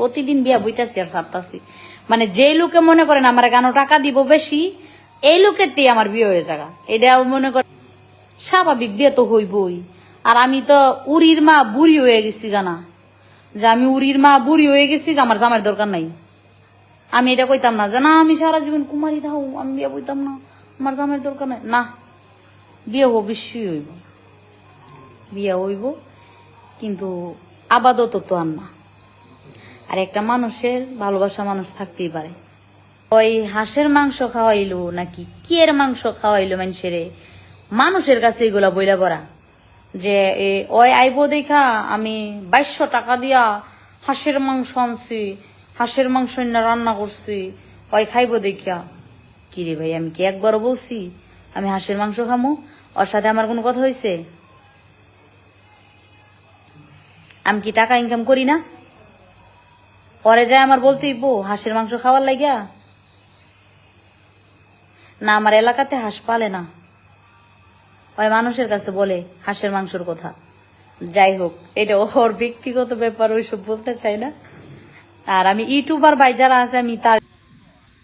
প্রতিদিন বিয়া বইতাছি আর ছাড়তাছি। মানে যে লোকে মনে করেন আমার কেন টাকা দিব বেশি, এই লোকের দিয়ে আমার বিয়ে হয়ে যাগা। এটা মনে করে স্বাভাবিক বিয়ে তো হইবই। আর আমি তো উরির মা বুড়ি হয়ে গেছি গানা যে আমি উরির মা বুড়ি হয়ে গেছি আমার জামার দরকার নাই। আমি এটা কইতাম না যে, না, আমি সারা জীবন কুমারী থাও, আমি বিয়ে বইতাম না, আমার জামার দরকার নাই। না, বিয়ে অবশ্যই হইব। বিয়ে হইব, কিন্তু আবাদত তো আর না। আর একটা মানুষের ভালোবাসা মানুষ থাকতেই পারে। ওই হাঁসের মাংস খাওয়াইলো নাকি কিয়ের মাংস খাওয়াইলো মানুষের? মানুষের কাছে এগুলা বইলা পড়া। যে ওই আইব দেখা আমি বাইশশো টাকা দিয়া হাঁসের মাংস আনছি, হাঁসের মাংস এনে রান্না করছি, ওই খাইব দেখিয়া। কি রে ভাই, আমি কি একবারও বলছি আমি হাঁসের মাংস খামো? ওর সাথে আমার কোনো কথা হয়েছে আমি কি টাকা ইনকাম করি না? পরে যায় আমার বলতেই বউ হাঁসের মাংস খাওয়ার লাগিয়া? না, আমার এলাকাতে হাঁস পালে না। ওই মানুষের কাছে বলে, হাঁসের মাংসর কথা। যাই হোক, এটা ওর ব্যক্তিগত ব্যাপার, ওইসব বলতে চাই না। আর আমি ইউটিউবার ভাই যারা আছে, আমি তার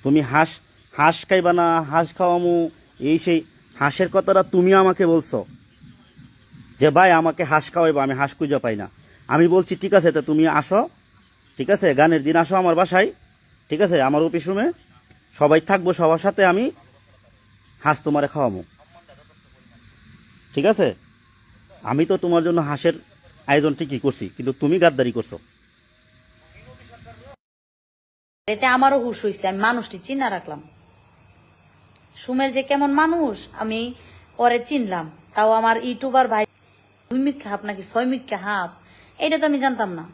তুমি হাঁস হাঁস খাইবা না, হাঁস খাওয়ামু, এই সেই হাঁসের কথাটা তুমি আমাকে বলছো। যে ভাই, আমাকে হাঁস খাওয়াইবা, আমি হাঁস খুঁজে পাই না। আমি বলছি, ঠিক আছে, তো তুমি আসো ঠিক আছে? গানের দিন আসো আমার বাসায়। ঠিক আছে? আমার অফিস রুমে সবাই থাকব, সবার সাথে আমি হাঁস তোমারে খাওয়াবো। ঠিক আছে? আমি তো তোমার জন্য হাঁসের আয়োজন ঠিকই করছি, কিন্তু তুমি গাদ্দারি করছ। এতে আমারও হুশ হয়েছে আমি মানুষটি চিনা রাখলাম। সুমেল যে কেমন মানুষ, আমি পরে চিনলাম। তাও আমার ইউটিউবার ভাই, দুই মিক্ষা হাপ নাকি ছয় মিক্ষা হাপ এটা তো আমি জানতাম না।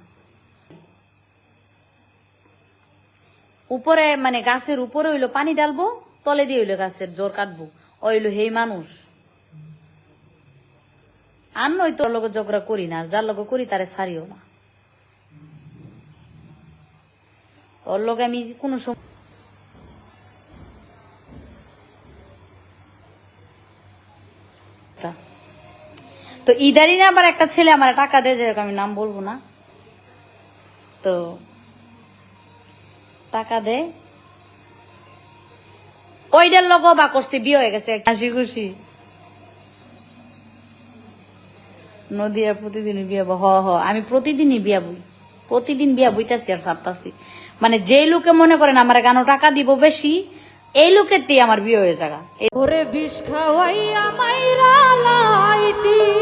উপরে মানে গাছের উপরে হইল পানি ডালবো তলে দিয়ে হইল গাছের জোর কাটবো। ওইলো হেই মানুষ। আর নই তোর লোক ঝগড়া করি না যার লোক করি তারে ছাড়িও না। ওর লোক আমি কোনো সময় তো। ইদারিং আবার একটা ছেলে আমার টাকা দেয়, যাই আমি নাম বলব না। তো টাকা দে। ওইটার লোক বা করছে, বিয়ে হয়ে গেছে। হাসি খুশি। নদিয়া প্রতিদিন বিয়া হ হ। আমি প্রতিদিনই বিয়া বই, প্রতিদিন বিয়া বইতাছি আর ছাড়তাছি। মানে যে লোকে মনে করেন আমার কেন টাকা দিব বেশি, এই লোকের আমার বিয়ে হয়ে যাগা। ওরে বিষ খাওয়াইয়া মাইরা লাইতি।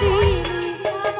দিলি কেন?